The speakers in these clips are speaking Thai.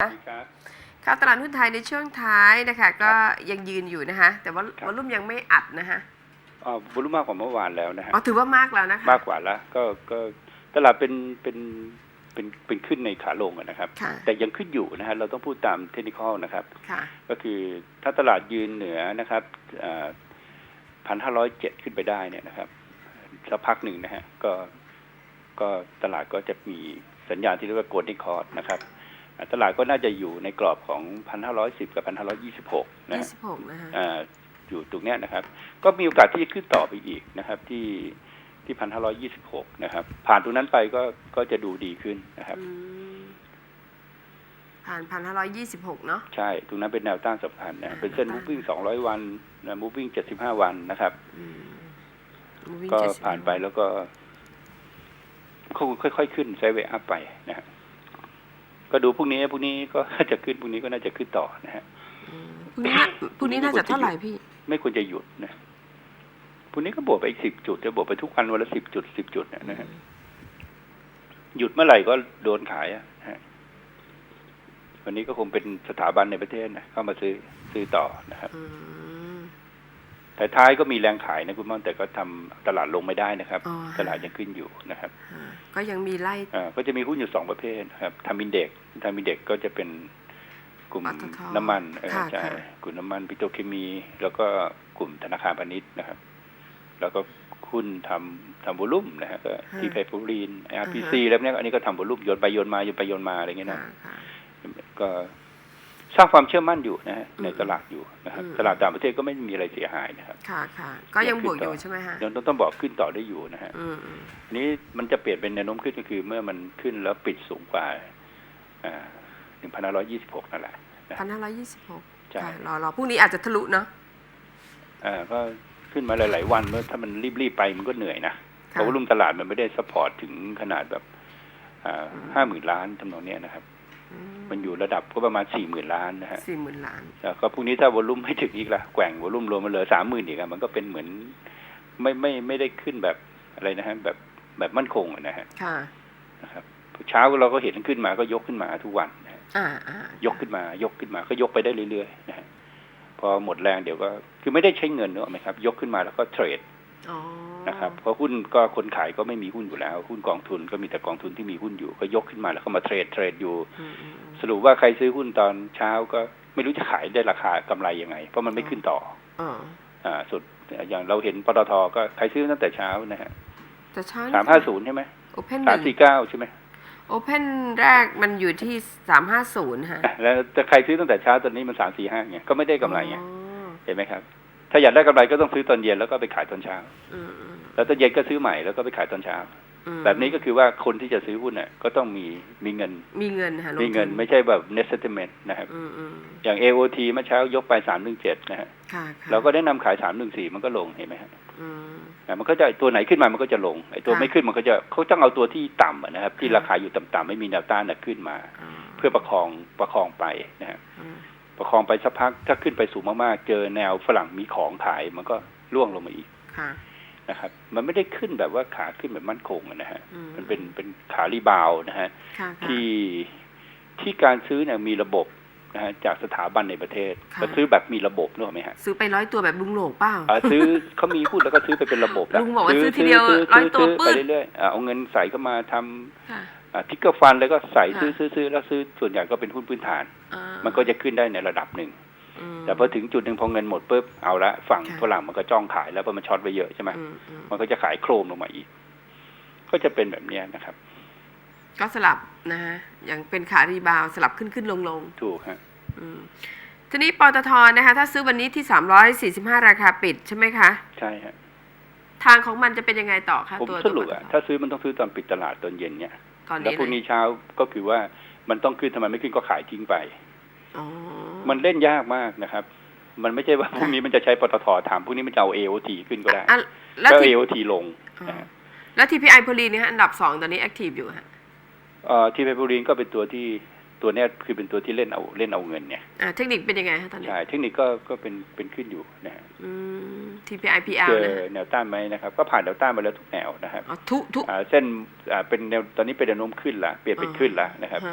ครับค่ะตลาดหุ้นไทยในช่วงท้ายนะคะก็ยังยืนอยู่นะคะแต่ว่าครับวอลุ่มยังไม่อัดนะคะอ่าวอลุ่มมากกว่าเมื่อวานแล้วนะฮะอ๋อถือว่ามากแล้วนะคะมากกว่าแล้วก็ก็ตลาดเป็นเป็นเป็นเป็นขึ้นในขาลงอะนะครับค่ะแต่ยังขึ้นอยู่นะฮะเราต้องพูดตามเทคนิคนะครับค่ะก็คือถ้าตลาดยืนเหนือนะครับพันห้าร้อยเจ็ดขึ้นไปได้เนี่ยนะครับสักพักหนึ่งนะฮะก็ก็ตลาดก็จะมีสัญญาณที่เรียกว่าโกลเด้นคอร์ดนะครับอ่า ตลาดก็น่าจะอยู่ในกรอบของพันห้าร้อยสิบกับพันห้าร้อยี่สิบหกนะฮะ26นะคะอ่าอยู่ตรงเนี้ยนะครับ ก็มีโอกาสที่จะขึ้นต่อไปอีกนะครับ ที่ที่พันห้าร้อยี่สิบหกนะครับ ผ่านตรงนั้นไปก็ก็จะดูดีขึ้นนะครับอืมผ่าน1,526เนาะใช่ ตรงนั้นเป็นแนวต้านสำคัญนะอ่าเป็นเส้นแนวต้าน moving สองร้อยวันนะ moving เจ็ดสิบห้าวันนะครับอืม Moving ก็75ผ่านไปแล้วก็คงค่อยๆขึ้นไซด์เวย์อัพไปนะฮะ ก็ดูพรุ่งนี้พรุ่งนี้ก็จะขึ้นพรุ่งนี้ก็น่าจะขึ้นต่อนะฮะอืมพรุ่งนี้น่าพรุ่งนี้น่าจะเท่าไหร่พี่ ไม่ควรจะหยุดนะพรุ่งนี้ก็บวกไปอีกสิบจุดจะบวกไปทุกวันวันละสิบจุดสิบจุดนะนะฮะหยุดเมื่อไหร่ก็โดนขายอะฮะวันนี้ก็คงเป็นสถาบันในประเทศนะเข้ามาซื้อซื้อต่อนะครับอืมแต่ ท้ายก็มีแรงขายนะคุณม่อนแต่ก็ทำตลาดลงไม่ได้นะครับอ๋อตลาดยังขึ้นอยู่นะครับอ่าก็ยังมีไล่อ่าก็จะมีหุ้นอยู่สองประเภทนะครับทำอินเด็กทำอินเด็กก็จะเป็นกลุ่มปตทน้ำมันเออค่ะใช่ค่ะกลุ่มน้ำมันปิโตรเคมี แล้วก็กลุ่มธนาคารพาณิชย์นะครับ แล้วก็หุ้นทำทำวอลุ่มนะฮะก็ที่ไพฟูรีนอาร์พีซีแล้วเนี้ยอันนี้ก็ทำวอลุ่มโยนไปโยนมาโยนไปโยนมาอะไรเงี้ยนะค่ะค่ะก็ สร้างความเชื่อมั่นอยู่นะฮะอืมในตลาดอยู่นะครับอืมตลาดต่างประเทศก็ไม่มีอะไรเสียหายนะครับ ค่ะค่ะก็ยังบวกอยู่ใช่ไหมคะยังต้องต้องบอกขึ้นต่อได้อยู่นะฮะอืมอืมอันนี้มันจะเปลี่ยนเป็นแนวโน้มขึ้นก็คือ เมื่อมันขึ้นแล้วปิดสูงกว่าหนึ่งพันห้าร้อยยี่สิบหกนั่นแหละพันห้าร้อยยี่สิบหกใช่ค่ะรอรอพรุ่งนี้อาจจะทะลุเนาะอ่าก็ขึ้นมาหลาย ๆ วันเมื่อถ้ามันรีบๆไปมันก็เหนื่อยนะเพค่ะราะว่ารุ่มตลาดมันไม่ได้สปอร์ตถึงขนาดแบบห้าหมื่นล้านทำนองเนี้ยนะครับ มันอยู่ระดับก็ประมาณสี่หมื่นล้านนะฮะสี่หมื่นล้านแล้วก็พรุ่งนี้ถ้าวอลุ่มไม่ถึงอีกละแกว่งวอลุ่มรวมมาเหลือสามหมื่นอีกอะมันก็เป็นเหมือน ไม่ไม่ไม่ได้ขึ้นแบบอะไรนะฮะแบบแบบมั่นคงอะนะฮะค่ะนะครับเช้าเราก็เห็นขึ้นมาก็ยกขึ้นมาทุกวันนะฮะอ่าอ่ายกขึ้นมายกขึ้นมาก็ยกไปได้เรื่อยๆนะฮะพอหมดแรงเดี๋ยวก็คือไม่ได้ใช้เงินเนอะไหมครับ ยกขึ้นมาแล้วก็เทรดอ๋อ นะครับเพราะหุ้นก็คนขายก็ไม่มีหุ้นอยู่แล้ว หุ้นกองทุนก็มีแต่กองทุนที่มีหุ้นอยู่ ก็ยกขึ้นมาแล้วก็มาเทรดเทรดอยู่อืมอืมอืมสรุปว่าใครซื้อหุ้นตอนเช้าก็ไม่รู้จะขายได้ราคากำไรยังไง เพราะมันไม่ขึ้นต่ออ๋ออ่าสุดอย่างเราเห็นปตทก็ใครซื้อตั้งแต่เช้านะฮะแต่เช้าสามห้าศูนย์ใช่ไหมโอเพนหสามนึ่งสี่เก้าใช่ไหมโอเพนแรกมันอยู่ที่สามห้าศูนย์ฮะอะแล้วแต่ใครซื้อตั้งแต่เช้าตอนนี้มันสามสี่ห้าไงก็ไม่ได้กำไรไงอ๋อเห็นไหมครับ ถ้าอยากได้กำไรก็ต้องซื้อตอนเย็นแล้วก็ไปขายตอนเช้าอืมอืม แล้วตอนเย็นก็ซื้อใหม่แล้วก็ไปขายตอนเช้าอืมแบบนี้ก็คือว่าคนที่จะซื้อหุ้นน่ะก็ต้องมีมีเงิน มีเงินฮะลงทุมีเงินไม่ใช่แบบ net settlement นะครับอืมอืมอย่าง AOT เมื่อเช้ายกไปสามหนึ่งเจ็ดนะฮะค่ะค่ะเราก็แนะนำขายสามหนึ่งสี่มันก็ลงเห็นไหมฮะอืมอะมันก็จะตัวไหนขึ้นมามันก็จะลงไอ้ตัวค่ะไม่ขึ้นมันก็จะเขาต้องเอาตัวที่ต่ำอะนะครับ ที่ค่ะราคาอยู่ต่ำๆไม่มีแนวต้านน่ะขึ้นมาอ๋อเพื่อประคองประคองไปนะฮะอืมประคองไปสักพักถ้าขึ้นไปสูงมากๆเจอแนวฝรั่งมีของขายมันก็ร่วงลงมาอีกค่ะ นะครับ มันไม่ได้ขึ้นแบบว่าขาขึ้นแบบมั่นคงอะนะฮะอืมันเป็นเป็นขารีบาวด์นะฮะค่ะค่ะที่ที่การซื้อเนี่ยมีระบบนะฮะจากสถาบันในประเทศค่ะก็ซื้อแบบมีระบบนึกออกไหมฮะซื้อไปร้อยตัวแบบลุงโหลงเปล่าอ่าซื้อเขามีหุ้นแล้วก็ซื้อไปเป็นระบบะลุงบอกว่าซื้อทีเดียวร้อยตัวซื้ปึ๊ไปดเรื่อยๆอ่าเอาเงินใส่เข้ามาทำค่ะทิกเกอร์ฟันแล้วก็ใส่ค่ะซื้อซื้อซื้อแล้วซื้อส่วนใหญ่ก็เป็นหุ้นพื้นฐานอ่ามันก็จะขึ้นได้ในระดับหนึ่งอืม แต่พอถึงจุดหนึ่งพอเงินหมดปุ๊บเอาละฝั่งค่ะฝรั่งมันก็จ้องขายแล้วเพราะมันช็อตไปเยอะใช่ไหมอืมอืมมันก็จะขายโครมลงมาอีก ก็จะเป็นแบบเนี้ยนะครับ ก็สลับนะฮะอย่างเป็นขารีบาวด์สลับขึ้นขึ้นลงลงถูกฮะอืมทีนี้ปตทนะคะ ถ้าซื้อวันนี้ที่345ราคาปิดใช่ไหมคะ ใช่ฮะทางของมันจะเป็นยังไงต่อคะผมตัวสรุปตัวอะถ้าซื้อมันต้องซื้อตอนปิดตลาดตอนเย็นเนี่ยตอนแล้วนี้พรุ่งเลยนี้เช้าก็คือว่ามันต้องขึ้นทำไมไม่ขึ้นก็ขายทิ้งไปอ๋อ มันเล่นยากมากนะครับ มันไม่ใช่ว่าพรุ่งนี้มันจะใช้ปตทถามพรุ่งนี้มันจะเอา AOT ขึ้นก็ได้อะแล้วก็ที AOT ลงอ๋อนะฮะแล้ว TPI โพลีเนี่ยฮะอันดับสองตอนนี้แอคทีฟอยู่ฮะเอ่อทีไพบูรินก็เป็นตัวที่ตัวเนี้ยคือเป็นตัวที่เล่นเอาเล่นเอาเงินเนี่ยอ่าเทคนิคเป็นยังไงฮะตอนนี้ใช่เทคนิคก็ก็เป็นเป็นขึ้นอยู่นะฮะอืม TPI PL เจอนะฮะแนวต้านไหมนะครับ ก็ผ่านแนวต้านมาแล้วทุกแนวนะครับอ๋อทุทุอ่าเส้นอ่าเป็นแนวตอนนี้เป็นแนวโน้มขึ้นละเปลี่ยนเป็นขึ้นละนะครับฮ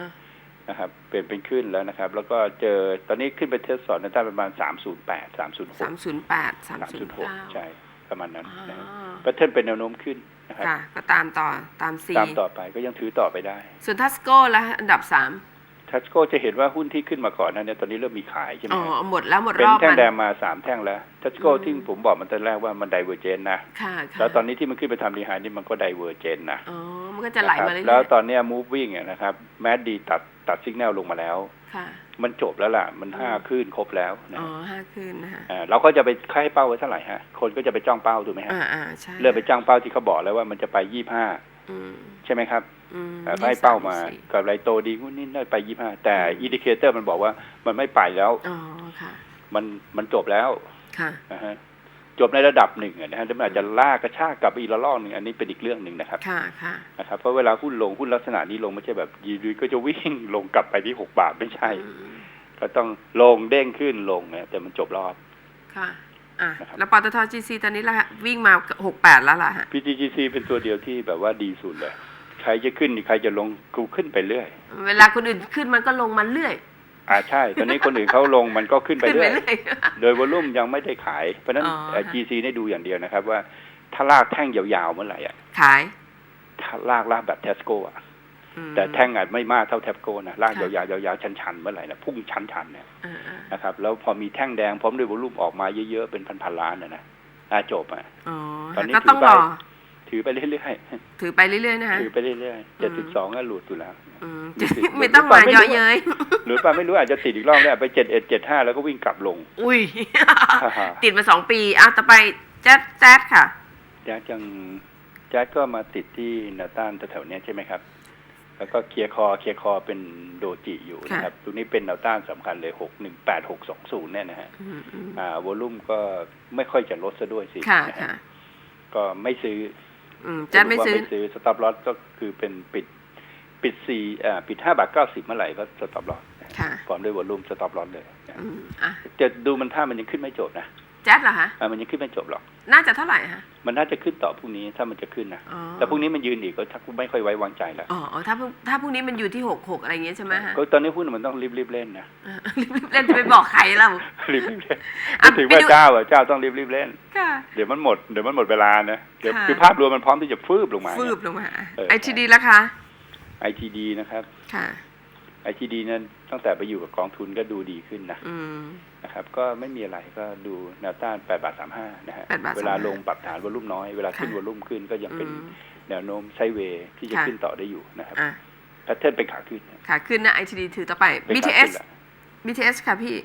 นะครับเป็นเป็นขึ้นแล้วนะครับ แล้วก็เจอตอนนี้ขึ้นไปเทสสอนในต้านประมาณสามศูนย์แปดสามศูนย์หสากมศูนย์แปดสามสามศูศูนนย์ย์หกเก้าใช่ ประมาณนั้นอ๋อนะครับแพทเทิร์นเป็นแนวโน้มขึ้นนะครับค่ะก็ตามต่อตามซีตามต่อไปก็ยังถือต่อไปได้ ส่วนทัสโก้แล้วอันดับสามทัชโก้จะเห็นว่าหุ้นที่ขึ้นมาก่อนนั้นเนี่ยตอนนี้เริ่มมีขายใช่ไหมอ๋อฮะหมดแล้วหมดเป็รนอบแท่งมันแดงมาสามแท่งแล้ว ทัชโก้อืมที่ผมบอกมันตอนแรกว่ามันไดเวอร์เจนนะค่ะค่ะแล้วตอนนี้ที่มันขึ้นไปทำรีไฮนี่มันก็ไดเวอร์เจนนะอ๋อมันก็จะไหลมาเรื่แล้วอยตอนเนี้ย moving อะนะครับแมดดีตัด ตัดสัญญาณลงมาแล้วๆค่ะมันจบแล้วล่ะ มันห้าอืมขึ้นครบแล้วนะอ๋อห้าขึ้นนะคะาเราก็จะไปค่ายเป้าไว้เท่าไหร่ฮะ คนก็จะไปจ้องเป้าถูกไหมฮะอ่าอ่าใช่เริ่มไปจ้องเป้าที่เขาบอกแล้วว่ามันจะไปยี่ห้าอืมใช่ไหมครับอืมอ่าให้เป้ามายี่สิบสสี่กับไรโตดีหุ้นนี่ได้ไปยี่ห้าแต่อินดิเคเตอร์มันบอกว่ามันไม่ไปแล้วอ๋อค่ะ มันมันจบแล้วค่ะนะฮะ จบในระดับหนึ่งอะนะฮะแต่มันอาจจะลากกระชากกลับไปอีกระลอกหนึ่งอันนี้เป็นอีกเรื่องหนึ่งนะครับค่ะค่ะนะครับเพราะเวลาหุ้นลงหุ้นลักษณะนี้ลงไม่ใช่แบบอยืดก็จะวิ่งลงกลับไปที่หกบาทไม่ใช่อืมก็ต้องลงเด้งขึ้นลงเนี่ยแต่มันจบรอบค่ะอะนะครับแล้วปตทจีซีตอนนี้ละวิ่งมาหกแปดแล้วล่ะฮะ PTGC เป็นตัวเดียวที่แบบว่าดีสุดเลย ใครจะขึ้นใครจะลงกูขึ้นไปเรื่อย เวลาคนอื่นขึ้นมันก็ลงมาเรื่อย อ่าใช่ ตอนนี้คนอื่นเขาลงมันก็ขึ้นไปขึ้นไปเรื่อยเรื่อยโดยวอลุ่มยังไม่ได้ขาย เพราะฉะนั้นอ๋อเอ่อค่ะ GC ได้ดูอย่างเดียวนะครับ ว่าถ้าลากแท่งยาวๆเมื่อไหร่อะขาย ถ้าลากลากแบบเทสโก้อะอืมแต่แท่งอาจไม่มากเท่าเทสโก้นะลากค่ะยาวๆยาวๆชันๆเมื่อไหร่นะพุ่งชันๆเนี่ยอ่าอ่านะครับ แล้วพอมีแท่งแดงพร้อมด้วยวอลุ่มออกมาเยอะๆเป็นพันๆล้านนะนะอ่าจบอะอ๋อตอนนี้ก็ต้องถือรไปอ ถือไปเรื่อยถือไปเรื่อยๆนะๆฮะถือไปเรื่อยๆเจ็ดสิบสองก็หลุดอยู่แล้วอืมรู้สึกไม่ต้องมาเยอะเย้ยหรือเปล่าไม่รู้อาจจะติดอีกรอบแล้วไปเจ็ดเอ็ดเจ็ดห้าแล้วก็วิ่งกลับลง อุ้ยฮ่าฮ่าติดมาสองปีอะต่อไปแจ๊ดแจ๊ดค่ะแจ๊ดยังแจ๊ดก็มาติดที่แนวต้านแถวๆเนี้ยใช่ไหมครับ แล้วก็เคลียร์คอเคลียร์คอเป็นโดจิอยู่นะครับตรงนี้เป็นแนวต้านสำคัญเลยหกหนึ่งแปดหกสองศูนย์เนี่ยนะฮะอืมอืมอ่าวอลุ่มก็ไม่ค่อยจะลดซะด้วยสิค่ะนะฮะค่ะก็ไม่ซื้อ อืมแจ๊ดไม่ซื้อไม่ซื้อสต็อปลอสก็คือเป็นปิด ปิดสี่อ่าปิดห้าบาทเก้าสิบเมื่อไหร่ก็สต็อปลอสค่ะพร้อมด้วยวอลุ่มสต็อปลอสเลยนะอืมอะจะดูมันท่ามันยังขึ้นไม่จบนะแจ๊ดเหรอฮะอ่ามันยังขึ้นไม่จบหรอก น่าจะเท่าไหร่ฮะ มันน่าจะขึ้นต่อพรุ่งนี้ถ้ามันจะขึ้นนะอ๋อ แต่พรุ่งนี้มันยืนอีกก็ชักไม่ค่อยไว้วางใจแล้วอ๋ออ๋อถ้าพรุ่งถ้าพรุ่งนี้มันอยู่ที่หกหกอะไรอย่างเงี้ยใช่ไหมฮะก็ตอนนี้หุ้นมันต้องรีบรีบๆเล่นนะอะเล่นจะไปบอกใครเรา รีบรีบเล่นอะถึงไปว่าดู เจ้าอะเจ้าต้องรีบรีบเล่น ค่ะ เดี๋ยวมันหมดเดี๋ยวมันหมดเวลานะเดี๋ยวค่ะ คือภาพรวมมันพร้อมที่จะฟืบลงมาฟืบลงมาเออ ไอทีดีแล้วคะไอทีดีนะครับ ค่ะ ไอทีดีนั้นตั้งแต่ไปอยู่กับกองทุนก็ดูดีขึ้นนะอืมนะครับ ก็ไม่มีอะไรก็ดูแนวต้าน8บาท35นะฮะ8บาทเวลา35ลงปรับฐานวอลุ่มน้อย เวลาขึ้นค่ะวอลุ่มขึ้นก็ยังเป็นอืมแนวโน้มไซด์เวย์ที่จะค่ะขึ้นต่อได้อยู่นะครับอะแพทเทิร์นเป็นขาขึ้นนะค่ะขึ้นนะไอทีดีถือต่อไปเป็นขา BTS ขึ้นแหละ BTS ค่ะพี่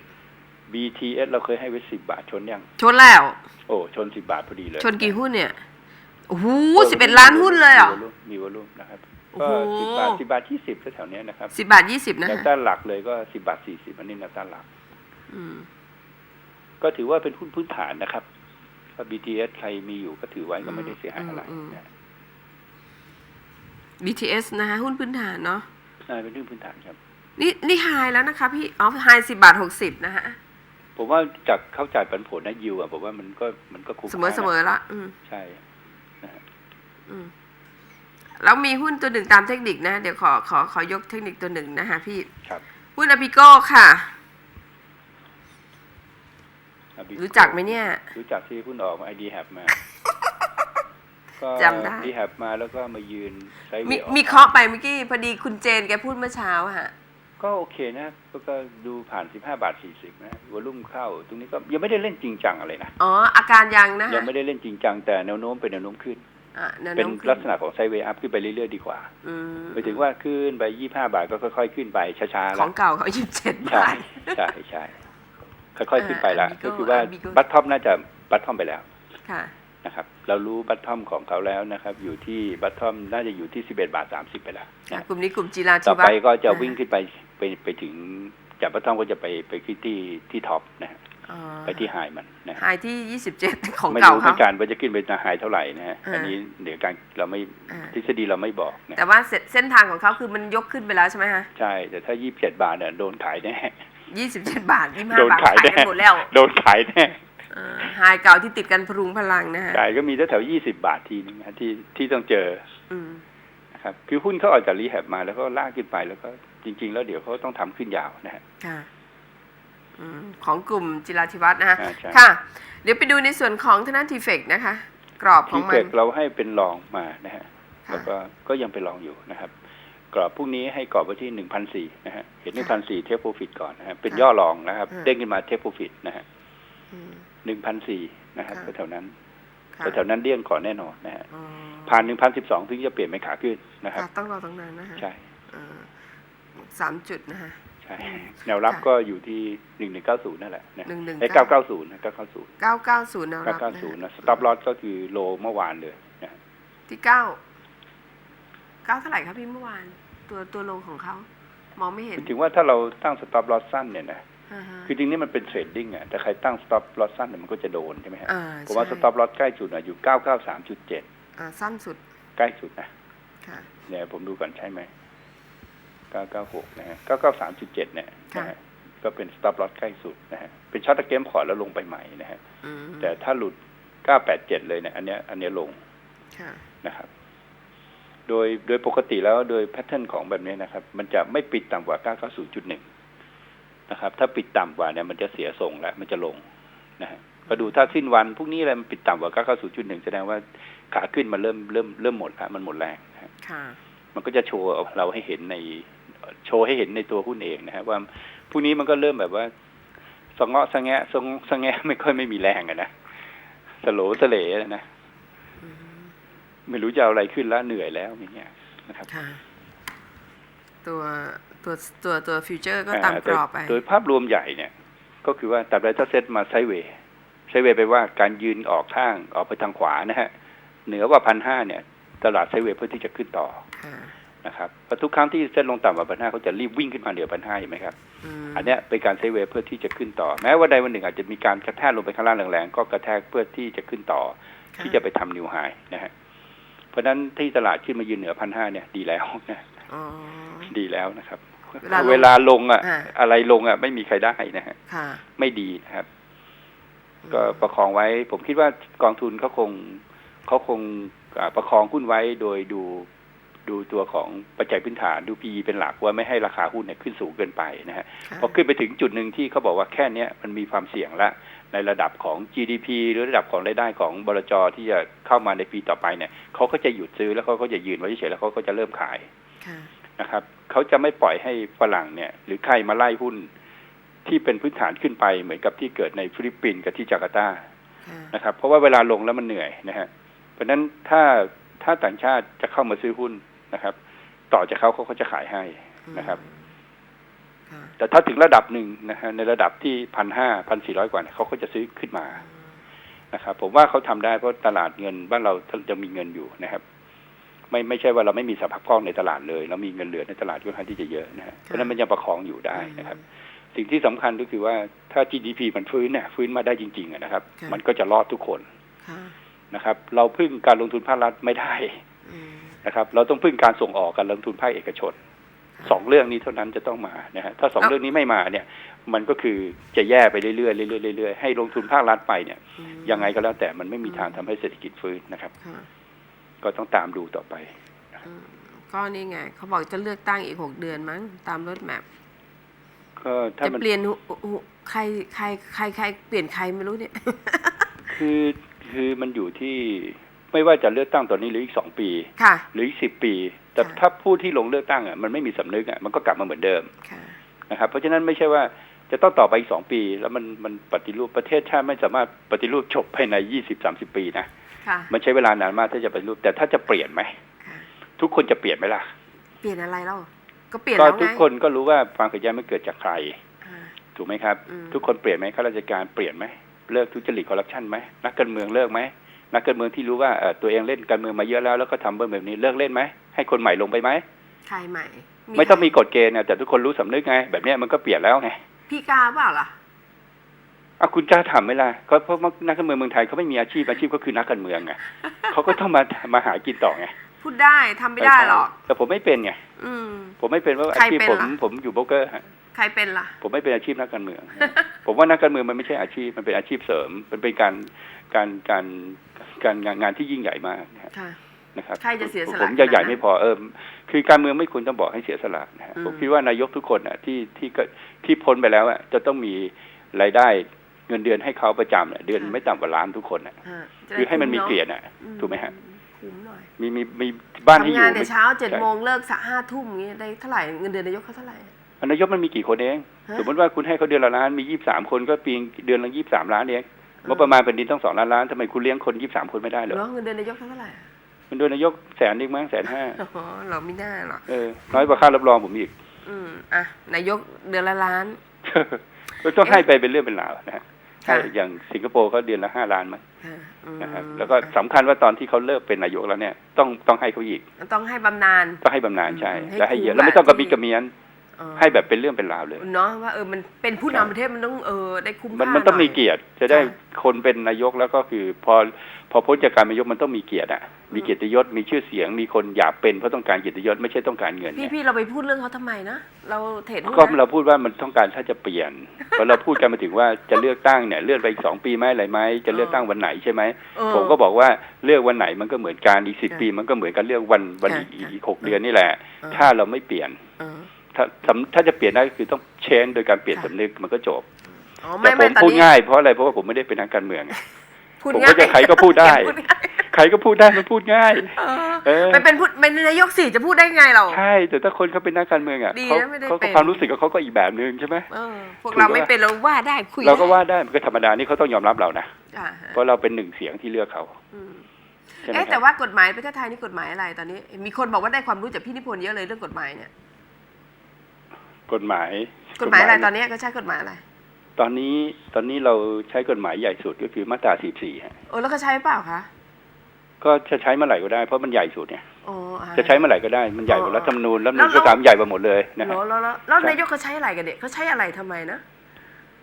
BTS เราเคยให้ไว้10บาทชนยัง ชนแล้ว โอ้ชน10บาทพอดีเลย ชนกี่หุ้นเนี่ยโอ้โหสิบเอ็ดล้านหุ้นเลยเหรอมีวอลุ่มนะครับโอ้ ก็โหสิบบาทสิบาทที่สิบแถวๆเนี้ยนะครับสิบบาทยี่สิบนะแนวฮะต้านหลักเลยก็สิบาทสี่สิบอันนี้แนวต้านหลักอืมก็ถือว่าเป็นหุ้นพื้นฐานนะครับถ้า BTS ใครมีอยู่ก็ถือไว้ก็ไม่ได้เสียหายอะไรนะ BTS นะคะหุ้นพื้นฐานเนาะน่าเป็นเรื่องพื้นฐานครับ นี่นี่ไฮแล้วนะคะ พี่อ๋อไฮสิบาทหกสิบนะฮะผมว่าจากเข้าจ่ายปันผลนะยิวอะผมว่ามันก็มันก็คุ้มเสมอค่านะเสมอละอืมใช่นะฮะอืม แล้วมีหุ้นตัวหนึ่งตามเทคนิคนะ เดี๋ยวขอขอขอยกเทคนิคตัวหนึ่งนะคะพี่ครับหุ้นอพิโก้ค่ะอะ Bigo รู้จักไหมเนี่ย รู้จักที่หุ้นออกมา ID h a b มา ก็จำได้ ดีแฮบมาแล้วก็มายืนไซด์เวมีย์ออกมีเคาะไปเมื่อกี้พอดีคุณเจนแกพูดเมื่อเช้าอะฮะ ก็โอเคนะก็ก็ดูผ่าน 15 บาท 40 นะวอลุ่มเข้า ตรงนี้ก็ยังไม่ได้เล่นจริงจังอะไรนะ อ๋อ อาการยังนะยังฮะไม่ได้เล่นจริงจังแต่แนวโน้มเป็นแนวโน้มขึ้นอะแนว เป็นโน้มขึ้ลักษณะของไซด์เวย์อัพขึ้นไปเรื่อยๆดีกว่าอืมไปถึงว่าขึ้นไป25บาทก็ค่อยๆขึ้นไปช้าๆขแล้อวงเก่าเขายี่สิบเจ็ดใช่บาทใช่ใช่ค่อยๆขึ้นไปละอ่า Bigo ก็คือว่าอ่า Bigo บัตทอมน่าจะบัตทอมไปแล้วค่ะนะครับ เรารู้บัตทอมของเขาแล้วนะครับ อยู่ที่บัตทอมน่าจะอยู่ที่11บาท30ไปแล้วอะนะกลุ่มนี้กลุ่มจีราชีต่อวะไปก็จะอ่าวิ่งขึ้นไปไปไปถึงจากบัตทอมก็จะไปไปขึ้นที่ที่ท็อปนะฮะอ๋อ ไปที่ไฮมันนะฮะไฮที่ยี่สิบเจ็ดของไม่เก่ารู้เหมืเขาอนกันว่าจะขึ้นไปไฮเท่าไหร่นะฮะอ่าอันนี้เดี๋ยวการเราไม่อ่าทฤษฎีเราไม่บอกนะแต่ว่าเส้นเส้นทางของเขาคือมันยกขึ้นไปแล้วใช่ไหมฮะใช่แต่ถ้า27บาทเนี่ยโดนขายแน่ยี่สิบเจ็ดบาทยี่ห้าโดนบาทขายขายแน่กันหมดแล้วโดนขายแน่ไฮเก่าที่ติดกันพรุงพลังนะฮะขายก็มีแถวๆ20บาททีนึงนะที่ที่ต้องเจออืมนะครับคือหุ้นเขาออกจากรีแฮบมาแล้วก็ลากขึ้นไปแล้วก็จริง ๆ แล้วเดี๋ยวเขาต้องทำขึ้นยาวนะฮะค่ะอืม ของกลุ่มจิราธิวัฒน์นะคะอ่าใช่ ค่ะ เดี๋ยวไปดูในส่วนของธนาทีเฟกนะคะ กรอบขอทีงมัเฟน กเราให้เป็นรองมานะฮะ ค่ะ แล้วก็ก็ยังเป็นรองอยู่นะครับ กรอบพรุ่งนี้ให้กรอบไว้ที่หนึ่งพันสี่นะฮะ เห็นหนึ่งพันสี่เทปโปรฟิตก่อนนะฮะ เป็นย่อรองนะครับเด้งขึ้นมาเทปโปรฟิตนะฮะอืม หนึ่งพันสี่นะครับค่ะ แถวๆนั้นค่ะแถวๆนั้นเลี่ยงก่อนแน่นอนนะฮะ อ๋อผ่านหนึ่งพันสิบสองถึงจะเปลี่ยนเป็นขาขึ้นนะครับ ค่ะต้องรอตรงนั้นนะคะใช่ เออสามจุดนะคะใช่แนวรับค่ะก็อยู่ที่หนึ่งหนึ่งเก้าศูนย์นั่นแหละนะหนึ่งหนึ่งไอ้เก้าเก้าศูนย์นะเก้าเก้าศูนย์เก้าเก้าศูนย์แนวเก้ารับเก้านะศูนย์คะนะสต็อปลอสก็คือโลเมื่อวานเลยนะที่เก้าเก้าเท่าไหร่ครับพี่เมื่อวาน ตัวตัวลงของเขามองไม่เห็นถึงว่าถ้าเราตั้งสต็อปลอสสั้นเนี่ยนะอ่าฮะคือจริงๆนี่มันเป็นเทรดดิ้งอะแต่ใครตั้งสต็อปลอสสั้นเนี่ยมันก็จะโดนใช่ไหมฮะอ่าผมว่าสใช่ต็อปลอสใกล้สุดอะอยู่เก้าเก้าสามจุดเจ็ดอ่าสั้นสุด ใกล้สุดนะค่ะเนี่ยผมดูก่อนใช่ไหม เก้าเก้าหกนะฮะเก้าเก้าสามจุดเจ็ดเนี่ยนะฮะก็เป็นสต็อปลอสใกล้สุดนะฮะ เป็นช็อตเกมพอร์ตแล้วลงไปใหม่นะฮะอืมแต่ถ้าหลุดเก้าแปดเจ็ดเลยเนี่ย อันเนี้ย อันเนี้ยลงค่ะนะครับ โดยโดยปกติแล้วโดยแพทเทิร์นของแบบนี้นะครับ มันจะไม่ปิดต่ำกว่า 990.1 นะครับ ถ้าปิดต่ำกว่าเนี่ยมันจะเสียทรงแล้ว มันจะลงนะฮะก็ดูถ้าสิ้นวันพรุ่งนี้อะไรมันปิดต่ำกว่า 990.1 แสดงว่าขาขึ้นมันเริ่มเริ่มเริ่มหมดแล้วมันหมดแรงนะฮะค่ะมันก็จะโชว์เราให้เห็นใน โชว์ให้เห็นในตัวหุ้นเองนะฮะว่าพรุ่งนี้มันก็เริ่มแบบว่าสงเงาะสงแงะสงสงแงะไม่ค่อยไม่มีแรงอะนะสโหลสเหลนะอืมไม่รู้จะเอาอะไรขึ้นแล้วเหนื่อยแล้วอย่างเงี้ยนะครับค่ะตัวตัวตัวตัวฟิวเจอร์ก็ตามกรอบไปโดยภาพรวมใหญ่เนี่ย ก็คือว่าตับใดถ้าเซตมาไซด์เวย์ไซด์เวย์ไปลว่าการยืนออกข้างออกไปทางขวานะฮะ เหนือกว่าพันห้าเนี่ย ตลาดไซด์เวย์เพื่อที่จะขึ้นต่อค่ะ นะครับเพราะทุกครั้งที่เซ็ตลงต่ำกว่าพันห้าเขาจะรีบวิ่งขึ้นมาเหนือพันห้าเห็นไหมครับมอันเนี้ยเป็นการไซด์เวย์เพื่อที่จะขึ้นต่อ แม้ว่าใดวันหนึ่งอาจจะมีการกระแทกลงไปข้างล่างแรงๆก็กระแทกเพื่อที่จะขึ้นต่อค่ที่จะไปทำนิวไฮนะฮะเพราะฉะนั้นที่ตลาดขึ้นมายืนเหนือพันห้าเนี่ยดีแล้วนะอ๋อดีแล้วนะครับ เวลาลงเวลาลงอะอ่าอะไรลงอะ ไม่มีใครได้นะฮะค่ะไม่ดีนะครับ ก็ประคองไว้ ผมคิดว่ากองทุนเขาคงเขาคงอ่าประคองหุ้นไว้โดยดู ดูตัวของปัจจัยพื้นฐานดู PE เป็นหลักว่าไม่ให้ราคาหุ้นเนี่ยขึ้นสูงเกินไปนะฮะค่ะพอขึ้นไปถึงจุดหนึ่งที่เขาบอกว่าแค่เนี้ยมันมีความเสี่ยงละในระดับของ GDP หรือระดับของรายได้ของบลจที่จะเข้ามาในปีต่อไปเนี่ยเขาก็จะหยุดซื้อแล้วเขาก็จะยืนไว้เฉยๆแล้วเขาก็จะเริ่มขายค่ะนะครับเขาจะไม่ปล่อยให้ฝรั่งเนี่ยหรือใครมาไล่หุ้นที่เป็นพื้นฐานขึ้นไปเหมือนกับที่เกิดในฟิลิปปินส์กับที่จาการ์ตาค่ะนะครับเพราะว่าเวลาลงแล้วมันเหนื่อยนะฮะเพราะฉะนั้นถ้าถ้าต่างชาติจะเข้ามาซื้อหุ้น นะครับ ต่อจากเขาเขาก็จะขายให้นะครับค่ะแต่ถ้าถึงระดับหนึ่งนะฮะในระดับที่พันห้าพันสี่ร้อยกว่าเนี่ยเขาก็จะซื้อขึ้นมานะครับ ผมว่าเขาทำได้เพราะตลาดเงินบ้านเราจะมีเงินอยู่นะครับ ไม่ไม่ใช่ว่าเราไม่มีสภาพคล่องในตลาดเลยเรามีเงินเหลือในตลาดค่อนข้างที่จะเยอะนะฮะเพราะฉะนั้นมันยังประคองอยู่ได้นะครับ สิ่งที่สำคัญก็คือว่าถ้า GDP มันฟื้นเนี่ยฟื้นมาได้จริงๆอะนะครับค่ะมันก็จะรอดทุกคนค่ะนะครับ เราพึ่งการลงทุนภาครัฐไม่ได้อืม นะครับ เราต้องพึ่งการส่งออกการลงทุนภาคเอกชนค่ะสองเรื่องนี้เท่านั้นจะต้องมานะฮะถ้าสองเอาเรื่องนี้ไม่มาเนี่ย มันก็คือจะแย่ไปเรื่อยๆเรื่อยๆเรื่อยๆให้ลงทุนภาครัฐไปเนี่ยอืมยังไงก็แล้วแต่มันไม่มีอืมทางทำให้เศรษฐกิจฟื้นนะครับค่ะก็ต้องตามดูต่อไปอืมก็นี่ไง เขาบอกจะเลือกตั้งอีกหกเดือนมั้งตามรถแมพก็ถ้าจะมันเปลี่ยนหุหุใครใครใครใครเปลี่ยนใครไม่รู้เนี่ย คือคือมันอยู่ที่ ไม่ว่าจะเลือกตั้งตอนนี้หรืออีกสองปี ค่ะ หรืออีกสิบปี แต่ค่ะ ถ้าผู้ที่ลงเลือกตั้งอะมันไม่มีสำนึกอะมันก็กลับมาเหมือนเดิมค่ะ นะครับเพราะฉะนั้นไม่ใช่ว่าจะต้องต่อไปอีกสองปี แล้วมันมันปฏิรูปประเทศชาติไม่สามารถปฏิรูปจบภายในยี่สิบสามสิบปีนะค่ะ มันใช้เวลานานมากที่จะปฏิรูปแต่ถ้าจะเปลี่ยนไหมค่ะ ทุกคนจะเปลี่ยนไหมล่ะเปลี่ยนอะไรแล้ว ก็เปลี่ยนก็แล้วไงทุกคนก็รู้ว่าความขัดแย้งไม่เกิดจากใคร อ่า ถูกไหมครับ อืม ทุกคนเปลี่ยนไหมข้าราชการเปลี่ยนไหมเลิกทุจริตคอร์รัปชันไหมนักการเมืองเลิกไหม นักการเมืองที่รู้ว่าเอ่อตัวเองเล่นการเมืองมาเยอะแล้วแล้วก็ทำเรื่องแบบนี้เลิกเล่นไหมให้คนใหม่ลงไปไหมใครใหม่ ไม่ต้องมีใครกฎเกณฑ์นะแต่ทุกคนรู้สำนึกไง แบบเนี้ยมันก็เปลี่ยนแล้วไงพี่กาเปล่าล่ะเอาคุณกล้าทำไหมล่ะก็เพราะว่านักการเมืองเมืองไทยเขาไม่มีอาชีพอาชีพก็คือนักการเมืองไงเขาก็ต้องมามาหากินต่อไงพูดได้ทำไม่ได้หรอกแต่ผมไม่เป็นไงอืมผมไม่เป็นว่าอาใครชีพเป็นผมล่ะผมอยู่โบรกเกอร์ฮะใครเป็นล่ะ ผมไม่เป็นอาชีพนักการเมือง ผมว่านักการเมืองมันไม่ใช่อาชีพมันเป็นอาชีพเสริม มันเป็นการการการ การงานงานที่ยิ่งใหญ่มากนะฮะค่ะนะครับใครจะเสียสละผมจะใหญ่ขนาดนั้นไม่พอเออคือการเมืองไม่ควรต้องบอกให้เสียสละนะฮะอืมผมคิดว่านายกทุกคนอะที่ที่ก็ที่พ้นไปแล้วอะจะต้องมีรายได้เงินเดือนให้เขาประจำเนี่ยเดือนไม่ต่ำกว่าล้านทุกคนอะฮะจะได้คือให้มันมีคุ้เกียรเนติอะอะถูกไหมฮะคุ้มหน่อยมีมีมีบ้านที่อทำงายู่นแต่เช้าเจ็ดใช่โมงเลิกสักห้าทุ่มอย่างเงี้ยได้เท่าไหร่เงินเดือนนายกเขาเท่าไหร่อะนายกมันมีกี่คนเองฮะสมมติว่าคุณให้เขาเดือนละล้านมียี่สิบสามคนก็ปีเดือนละยี่สิบสามล้านเอง งบประมาณเป็นดินต้องสองล้านล้านทำไมคุณเลี้ยงคนยี่สิบสามคนไม่ได้เหรอเหรอเงินเดือนนายกเขาเท่าไหร่อะมันโดนนายกแสนนึงมั้งแสนห้าอ๋อเราไม่น่าหรอกเออน้อยกว่าค่ารับรองผมอีก อืมอะนายกเดือนละล้านก็ต้องให้ไปเป็นเรื่องเป็นราวนะฮะค่ะให้อย่างสิงคโปร์เขาเดือนละห้าล้านมั้งค่ะอืมนะครับแล้วก็สำคัญว่าตอนที่เขาเลิกเป็นนายกแล้วเนี่ย ต้องต้องให้เขาอีก ต้องให้บำนาญต้องให้บำนาญใช่อืมให้และให้เยอะคุ้มแล้วไม่ต้องกระมิดที่กระเมียนอ๋อ ให้แบบเป็นเรื่องเป็นราวเลย เนาะว่าเออมันเป็นผู้นำประเทศมันต้องเออได้คุ้มมันค่ามันต้องหน่มียเกียรติ จะได้ค่ะคนเป็นนายกแล้วก็คือพอพอพ้นจากการเป็นนายกมันต้องมีเกียรติอะ มีอืมเกียรติยศมีชื่อเสียง มีคนอยากเป็นเพราะต้องการเกียรติยศไม่ใช่ต้องการเงินพี่เนี่ยพี่เราไปพูดเรื่องเขาทำไมนะเราเทรดหุ้นก็นะเราพูดว่ามันต้องการถ้าจะเปลี่ยนพอเราพูดกันมาถึงว่าจะเลือกตั้งเนี่ยเลื่อนไปอีกสองปีไหมอะไรไหมจะเลือกตั้งวันไหนใช่ไหมเออ ผมก็บอกว่าเลือกวันไหนมันก็เหมือนการอีกสิบค่ะปี มันก็เหมือนกันเลือกวันวันค่ะอีกค่ะอีกหกเดือนนี่แหละ เออ ถ้าเราไม่เปลี่ยน เออ ถ้าสำถ้าจะเปลี่ยนได้ก็คือต้องเชนโดยการเปลี่ยนค่ะสำนึกมันก็จบอ๋อแต่ไม่ผไม่มตอนพูดนี้ง่ายเพราะอะไรเพราะว่าผมไม่ได้เป็นนักการเมืองไงพูดผมง่าก็ยจะใครก็พูดได้พูง่ายใครก็พูดได้มันพูดง่ายเออเออไปเป็นพูดเป็นนายกสี่จะพูดได้ไงเราใช่แต่ถ้าคนเขาเป็นนักการเมืองอะดีเขานะไม่ได้เขาเป็ก็นความรู้สึกของเขาก็อีกแบบหนึ่งใช่ไหมเออพวกเราไม่เป็นเราว่าได้คุยเราก็ได้ว่าได้มันก็ธรรมดานี่เขาต้องยอมรับเรานะอ่าฮะเพราะเราเป็นหนึ่งเสียงที่เลือกเขาอืมใช่ไหมเอ๊ะคแต่รับว่ากฎหมายประเทศไทยนี่กฎหมายอะไรตอนนี้ มีคนบอกว่าได้ความรู้จากพี่นิพนธ์เยอะเลยเรื่องกฎหมายเนี่ย กฎหมายกฎหมายอะไรตอนนี้ก็ใช้กฎหมายอะไรตอนนี้ตอนนี้เราใช้กฎหมายใหญ่สุดก็คือมาตรา44ฮะเออแล้วก็ใช้เปล่าคะก็จะใช้เมื่อไหร่ก็ได้เพราะมันใหญ่สุดเนี่ยอ๋ออ่าจะใช้เมื่อไหร่ก็ได้มันใหญ่กว่าอ๋อรัฐธรรมนูญรัฐธรรมนูญแล้วก็ตามใหญ่กว่าหมดเลยนะแล้ฮะวแล้วแล้วแล้วใช่นายกเขาใช้อะไรกันเนี่ยเขาใช้อะไรทำไมนะ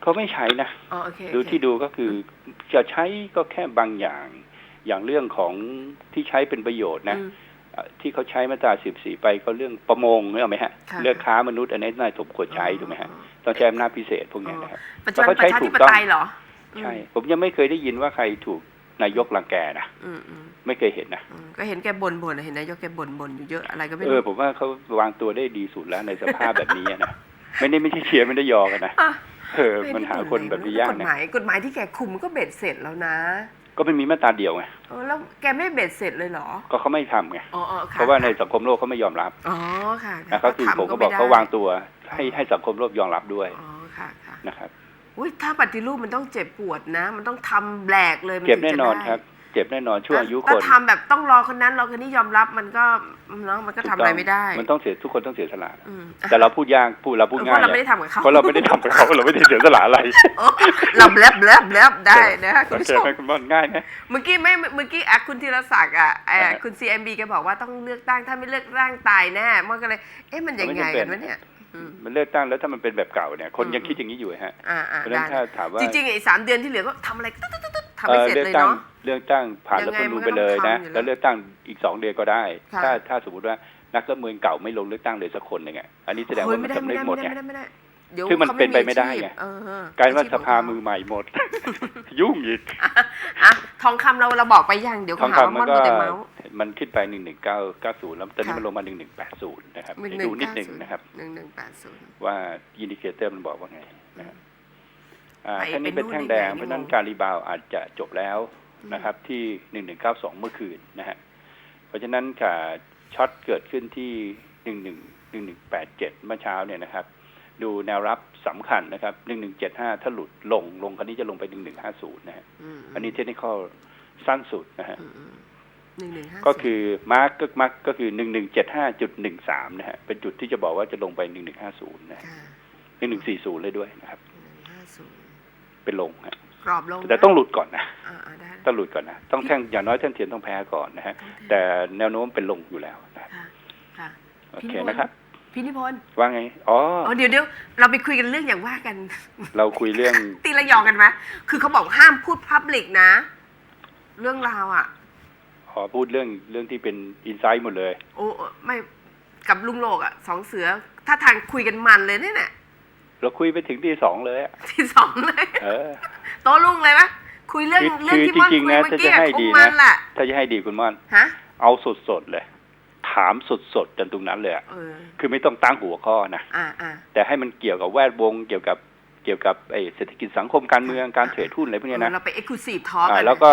เขาไม่ใช้นะอ๋อโอเคดูโอเคที่ดูก็คือจะใช้ก็แค่บางอย่าง อย่างเรื่องของที่ใช้เป็นประโยชน์นะอืมเอ่อ ที่เขาใช้มาตรา14ไปก็เรื่องประมงเนกอะไหมฮะค่ะเรื่องค้ามนุษย์อันนี้น่าสมควรใช้ถูกไหมฮะต้องใช้อำนาจพิเศษพวกเนี้ยนะครับปัจจุบันแล้วปเขาใช้ระชาถูธิกปต้องไตยเหรอใช่ผมยังไม่เคยได้ยินว่าใครถูกนายกรังแกนะอืมอืมไม่เคยเห็นนะอืมก็เห็นแกบ่นบ่นๆเห็นนายกแกบ่นบ่นๆอยู่เยอะอะไรก็ไม่เอรู้อผมว่าเขาวางตัวได้ดีสุดแล้วในสภาพแบบนี้อะนะไม่ได้ไม่ใช่เชียร์ไม่ได้ยอกันนะอะเออมันหาคนแบบนี้ยากกฎนะหมายกฎหมายที่แกคุมก็เบ็ดเสร็จแล้วนะ ก็มันมีมาตราเดียวไงเออแล้วแกไม่เบ็ดเสร็จเลยเหรอ ก็เขาไม่ทำไงอ๋ออ๋อค่เพราะว่าในสังคมโลกเขาไม่ยอมรับอ๋อค่ะนะก็คือทำผมก็บอกไม่ได้เขาวางตัว ให้ให้สังคมโลกยอมรับด้วยอ๋อค่ะค่ะนะครับอุ้ยถ้าปฏิรูปมันต้องเจ็บปวดนะ มันต้องทำแบลกเลยมัเจ็บถึงแน่จะนอนได้ ครับเจ็บแน่นอนช่วงอายุคถ้านทำแบบต้องรอคนนั้นรอคนนี้ยอมรับมันก็เนาะมันก็ทำอะไรไม่ได้ มันต้องเสียทุกคนต้องเสียสละอืมแต่เราพูดยากพูดเราพูดเออเพง่ายราะเราไม่ได้ทำกับเขาเพราะเราไม่ได้ทำกับเขาเราไม่ได้เสียสละอะไรโอ้เราแบลบแบลบแบลบได้นะคะคุโอณเคผู้ชมไหมคุณบอลง่ายไหมเมื่อกี้ไม่เมื่อกี้อะคุณธีรศักดิ์อะอะอ่าฮะคุณ CMB แกบอกว่าต้องเลือกตั้งถ้าไม่เลือกตั้งตายแน่มันก็เลยเอ๊ะมันยังไงไม่จำเป็กันนวะเนี่ยอืมมันเลือกตั้งแล้วถ้ามันเป็นแบบเก่าเนี่ยคนอืมยังคิดอย่างนี้อยู่ฮะอ่าอ่าเพราะฉะนั้ได้นถ้าถามว่าจริงๆไอ้สามเดือนที่เหลือก็ทำอะไรตึ๊ดตึ๊ดตึ๊ดทำเอ่ให้อเสร็จเลือกเลยตั้งเนาะ เลือกตั้งผ่านยัรังฐไงธรรมนูญมันก็ไปเลยนะต้องทำอยู่แล้วแล้วเลือกตั้งอีกสองเดือนก็ได้ ค่ะ ถ้าถ้าสมมติว่านักการเมืองเก่าไม่ลงเลือกตั้งเลยสักคนหนึ่งอะอันนี้แสดงเฮ้ยว่ามัไม่นได้สำไม่นึกได้หมดไม่ไงได้ไม่ได้ไม่ได้เดี๋ยวซึ่งมันขาเป็นไปไม่ได้อาชีพไงเออกลายว่าอชีพสภาของเขมือใหม่หมด ยุ่งอีกอะทองคำเราเราบอกไปยังเดี๋ยวทเขาองหาว่าคำมมัอนนก็มีแต่เมาส์ มันขึ้นไปหนึ่งหนึ่งเก้าเก้าศูนย์แล้วตอนนี้ค่ะ มันลงมาหนึ่งหนึ่งแปดศูนย์นะครับหนึ่งให้หนึ่ดูงนิดเก้าหนึ่งศูนย์นะครับ หนึ่งหนึ่งแปดศูนย์ ว่าอินดิเคเตอร์มันบอกว่าไงนะครับอ่าไปแค่นี้เป็เป็นนนู่นแท่งแดงได้ไงเพราะฉะนั้นงง การรีบาวด์อาจจะจบแล้ว นะครับที่หนึ่งหนึ่งเก้าสองเมื่อคืนนะฮะเพราะฉะนั้นค่ะช็อตเกิดขึ้นที่หนึ่งหนึ่งหนึ่งหนึ่งแปดเจ็ดเมื่อเช้าเนี่ยนะครับ ดูแนวรับสำคัญนะครับหนึ่งหนึ่งเจ็ดห้าถ้าหลุดลงลงคันนี้จะลงไปหนึ่งหนึ่งห้าศูนย์นะฮะมอันนี้เทคนิคสั้นสุดนะฮะอืมอืมหนึ่งหนึ่งห้าก็คือมาร์กก็มาร์กก็คือหนึ่งหนึ่งเจ็ดห้าจุดหนึ่งสามนะฮะเป็นจุดที่จะบอกว่าจะลงไปหนึ่งหนึ่งห้าศูนย์นะค่ะหนึ่งหนึ่งสี่ศูนย์เลยด้วยนะครับหนึ่งห้าศูนย์เป็นลงฮะ กรอบลงแต่นะต้องหลุดก่อนนะอ่าอ่าได้ต้องหลุดก่อนนะต้องแท่งอย่างน้อยแท่งเทียนต้องแพ้ก่อนนะฮะแต่แนวโน้มเป็นลงอยู่แล้วนะครับค่ะค่ะโอพี่เคนิพนธ์นะครับพี่นิพนธ์ว่าไงอ๋ออ๋อเดี๋ยวเดี๋ยวเราไปคุยกันเรื่องอย่างว่ากัน เราคุยเรื่อง ตีละยองกันไหมคือเขาบอกห้ามพูดพับลิกนะ เรื่องราวอะขอพูดเรื่องเรื่องที่เป็นอินไซต์หมดเลย โอ้ไม่กับลุงโลกอะสองเสือ ถ้าทางคุยกันมันเลยเนี่ยน่ะเราคุยไปถึงที่สองเลยอะที่สองเลย เออ โตลุงเลยไหมคุยเรื่องคือเรื่องที่คือม่อนจริงคุๆยนะเมื่อถ้ากี้จะอะให้ทุดีกนะมันแหละถ้าจะให้ดีคุณม่อน ฮะ เอาสดๆเลย ถามสดๆจนตรงนั้นเลยอะเออ คือไม่ต้องตั้งหัวข้อนะ อ่าอ่า แต่ให้มันเกี่ยวกับแวดวง เกี่ยวกับเกี่ยวกับไอ้เศรษฐกิจสังคมการเมืองการเทรดหุ้นอะไรพวกเนี้ยนะเราไปเอ็กซ์คลูซีฟทอล์กอ่ากันแล้วก็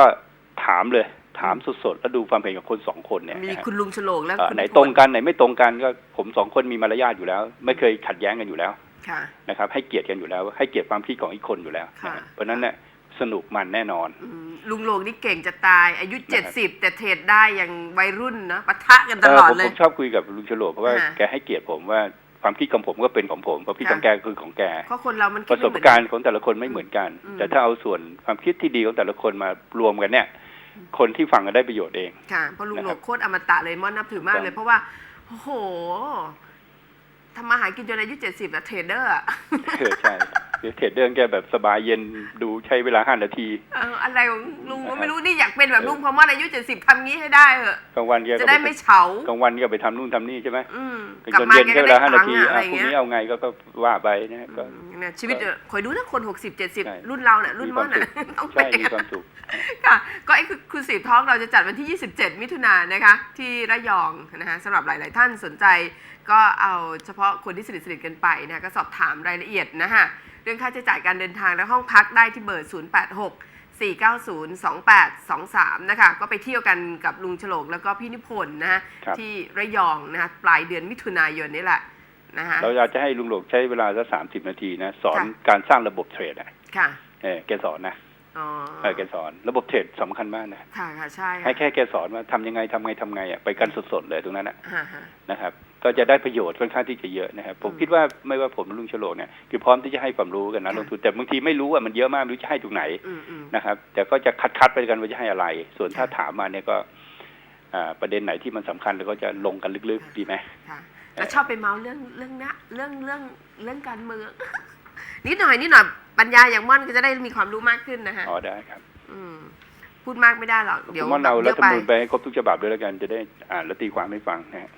ถามเลย ถามสดๆแล้วดูความเห็นของคนสองคนเนี่ยมีนะฮะคุณลุงฉลกและอ่าคุณไหนพลตรงกันไหนไม่ตรงกันก็ผมสองคนมีมารยาทอยู่แล้ว ไม่เคยขัดแย้งกันอยู่แล้วค่ะ นะครับ ให้เกียรติกันอยู่แล้ว ให้เกียรติความคิดของอีกคนอยู่แล้วค่ะนะฮะเพราะฉะนั้นเนี่ย สนุกมันแน่นอน อืมลุงโลงนี่เก่งจะตาย อายุ นะครับเจ็ดสิบแต่เทรดได้อย่างวัยรุ่นนะปะทะกันตลอดผมเลผย มชอบคุยกับลุงฉลกเพราะว่าอ่าแกให้เกียรติผมว่าความคิดของผมก็เป็นของผมความคิดค่ะ ของแกคือของแก เพราะคนเรามันปคิดระสไม่บเหมือน การณ์ของแต่ละคนไม่เหมือนกัน อืม แต่ถ้าเอาส่วนความคิดที่ดีของแต่ละคนมารวมกันเนี่ย คนที่ฟังก็ได้ประโยชน์เอง ค่ะเพราะลุงนะโลครักบโคตรอมตะเลยม่อนนับถือมากเลยถูกต้องเพราะว่า โอ้โหทำมาหากินจนอายุเจ็ดสิบแล้วเทรดเดอร์อะเออใช่คือ เทรดเดอร์แกแบบสบายเย็นดูใช้เวลาห้านาทีเอออะไรของลุงก็ไม่รู้นี่อยากเป็นแบบลุงพอมอนอายุเจ็ดสิบทำงี้ให้ได้เหอะกลางวันแกจะก็ได้ไปไม่เฉากลางวันก็ไปทำนู่นทำนี่ใช่ไหมอืมเป็นกลับจนมาเย็นแกก็ก็เวได้ลาห้าตันางทีค์อะอะไรอะพรุ่งเงี้ยนี้เอาไงก็ก็ว่าไปนะฮะก็อืมเนี่ยชีวิตเออคอยดูนะคนหกสิบเจ็ดสิบใช่รุ่นเราเนี่ยรุ่นมีม่คอวานมอะสุขต้องใช่เป็นมีความสุขค่ะก็ไอ้คือคือสีทอล์กเราจะจัดวันที่ 27 มิถุนายนนะคะ ที่ระยองนะคะสำหรับหลาย ๆ ท่านสนใจก็เอาเฉพาะคนที่สนิทสนิทกันไปนะคะก็สอบถามรายละเอียดนะคะ เรื่องค่าใช้จ่ายการเดินทางและห้องพักได้ที่เบอร์ 086 4902823 นะคะ ก็ไปเที่ยวกันกับลุงฉลกแล้วก็พี่นิพนธ์นะฮะครับที่ระยองนะคะปลายเดือนมิถุนายนนี่แหละนะคะเราอยากจะให้ลุงหลกใช้เวลาสักสามสิบนาทีนะ สอนค่ะการสร้างระบบเทรดอะค่ะเออแกสอนนะอ๋อเออแกสอนระบบเทรดสำคัญมากนะค่ะค่ะใช่ให้ค่ะแค่แกสอนว่าทำยังไงทำไงทำไงอะไปกันสดๆเลยตรงนั้นอะฮะฮะนะครับ ก็จะได้ประโยชน์ค่อนข้างที่จะเยอะนะครับผมอืมคิดว่าไม่ว่าผมหรือลุงฉลกเนี่ยคือพร้อมที่จะให้ความรู้กันนะค่ะลงทุนแต่บางทีไม่รู้ว่ามันเยอะมากไม่รู้จะให้ตรงไหนอืมอืมนะครับแต่ก็จะคัดคัดๆไปกันว่าจะให้อะไร ส่วนถ้าค่ะถามมาเนี่ยก็อ่าประเด็นไหนที่มันสำคัญเราก็จะลงกันลึกๆดีไหมค่ะแล้วชอบไปเมาเรื่องเรื่องนะเรื่องเรื่องเรื่องการเมืองนิดหน่อยนิดหน่อยปัญญาอย่างม่อนก็จะได้มีความรู้มากขึ้นนะฮะอ๋อได้ครับ อืม พูดมากไม่ได้หรอกผเดี๋ยวมว่าเราเยรัฐอะธรรไปมนูญไปให้ครบทุกฉบับด้วยแล้วกันจะได้อ่านแล้วตีความให้ฟังนะฮะ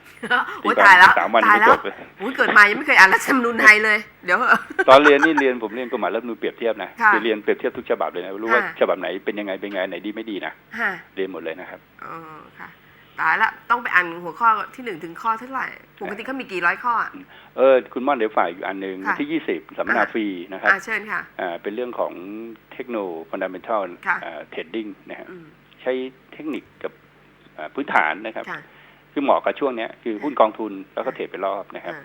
โอ้ยตายแล้วสามวันตายไม่แล้จวบเลยโอ้ยเกิดมายังไม่เคยอ่านรัฐธรรมนูญไทยเลย เดี๋ยวเหอะตอนเรียนนี่เรียนผมเรียนกฎหมายรัฐธรรมนูญเปรียบเทียบนะค่ะคือเรียนเปรียบเทียบทุกฉบับเลยนะรู้ว่าค่ะฉบับไหนเป็นยังไงเป็นยังไงไหนดีไม่ดีนะฮะเรียนหมดเลยนะครับอ๋อค่ะ ตายละต้องไปอ่านหัวข้อที่หนึ่งถึงข้อเท่าไหร่ปกติเขามีกี่ร้อยข้ออะเออ คุณม่อนเดี๋ยวฝ่ายอยู่อันหนึ่งค่ะที่ยี่สิบสัมมนาอ่าฟรีนะครับอ่าเชิญค่ะอ่าเป็นเรื่องของเทคโนฟันดัมเบลทัลค่ะเทรดดิ้งนะฮะอืมใช้เทคนิคกับอ่าพื้นฐานนะครับค่ะคือเหมาะกับช่วงเนี้ย คือหุ้นกองทุนแล้วก็เทรดไปรอบนะครับอ่า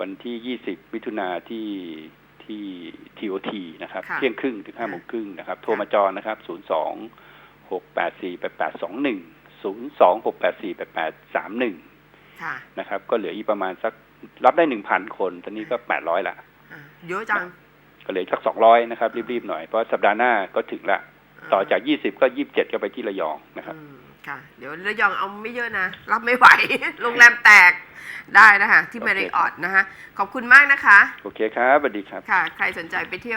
วันที่20มิถุนาที่ที่ TOT นะครับค่ะเที่ยงครึ่งถึง5โมงครึ่งนะครับ โทรมาจองนะครับ02 684 8821 02 684 8831ค่ะนะครับ ก็เหลืออีกประมาณสักรับได้1,000คน ตอนนี้ก็800ละอ่าเยอะจัง ก็เหลือสัก200นะครับ รีบๆหน่อย เพราะสัปดาห์หน้าก็ถึงละ ต่อจาก20ก็27ก็ไปที่ระยองนะครับอืมค่ะเดี๋ยวระยองเอาไม่เยอะนะ รับไม่ไหว โรงแรมแตกได้นะคะที่โอเมเคริออตนะคะขอบคุณมากนะคะ โอเคครับสวัสดีครับ ค่ะ ใครสนใจไปเที่ยว